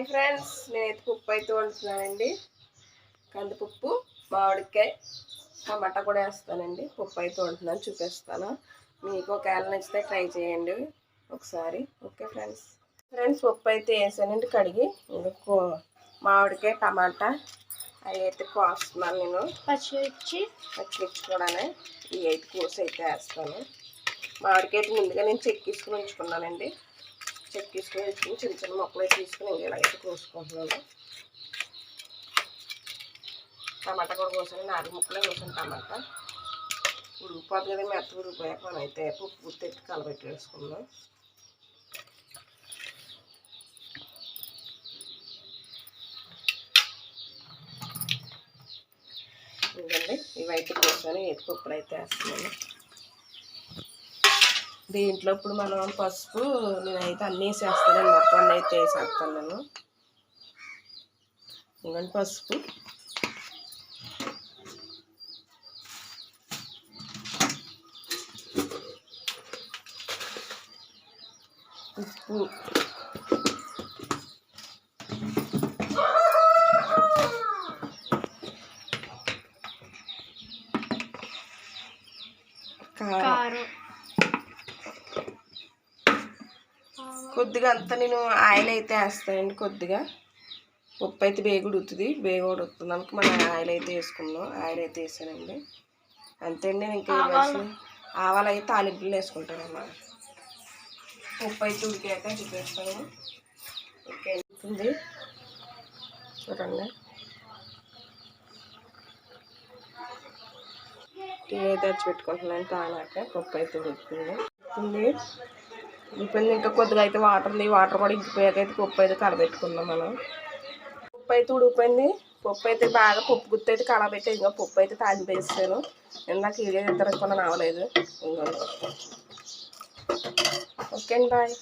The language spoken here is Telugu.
హాయ్ ఫ్రెండ్స్ నేనైతే పప్పు అయితే వండుతున్నానండి. కందిపప్పు మామిడికాయ టమాటా కూడా వేస్తానండి. పప్పు అయితే వండుతున్నాను చూపిస్తాను. మీకు ఒకవేళ నచ్చితే ట్రై చేయండి ఒకసారి. Okay friends. ఫ్రెండ్స్ పప్పు అయితే వేసానండి కడిగి. ఇంకా కో- మామిడికాయ టమాటా అవి అయితే కోస్తున్నాను నేను. పచ్చిమిర్చి. పచ్చిమిర్చి కూడానే ఇవి అయితే కోసి అయితే వేస్తాను. మామిడికాయ ముందుగా నేను చెక్కిసుకుని ఉంచుకున్నానండి. చెక్కిసుకుని వేసుకుని చిన్న చిన్న మొక్కలు తీసుకుని ఇలా అయితే కోసుకుంటున్నాను. టమాటా కూడా కోసాను నాలుగు ముక్కలే కోసాను టమాటా. ఉడికిపోతుంది కదా మెత్త ఉడికిపోయాక మనం అయితే పప్పు గుర్తు ఎత్తి కలబెట్టి వేసుకుందాం. ఇదండి ఇవైతే కోసాను ఎత్తి పప్పులు అయితే వేస్తున్నాను. దీంట్లో ఇప్పుడు మనం పసుపు నేనైతే అన్నీ వేసేస్తాను మొత్తం అయితే వేసేస్తాను. నేను ఇంకండి పసుపు. ఉప్పు. కారం కారం కొద్దిగా అంతా నేను ఆయిల్ అయితే వేస్తానండి కొద్దిగా. పప్పు అయితే బేగు ఉడుతుంది బేగు ఉడుతుంది అనుక మనం ఆయిల్ అయితే వేసుకుందాం. ఆయిల్ అయితే వేసానండి. అంతే అండి నేను ఇంకా ఆవాలు? అయితే తాలింపులు వేసుకుంటాను అన్నమాట పప్పు అయితే ఉడికాక చూపిస్తాను. ఓకే అవుతుంది చూడండి. టీ అయితే వచ్చి పెట్టుకుంటున్నాను తానాక పప్పు అయితే ఉడుకుతుంది. ఉంది ఇంకా కొద్దిగా అయితే వాటర్ ఉంది. వాటర్ కూడా ఇంకిపోయాక అయితే పప్పు అయితే కలబెట్టుకుందాం మనం. పప్పు అయితే ఉడికిపోయింది. పప్పు అయితే బాగా పప్పు గుర్తు అయితే కలబెట్టి ఇంకా పప్పు అయితే తాలింపు వేసాను ఇందాక వీడియో ఇద్దరు కూడా రావలేదు. ఇంకా. ఓకే అండి బాయ్.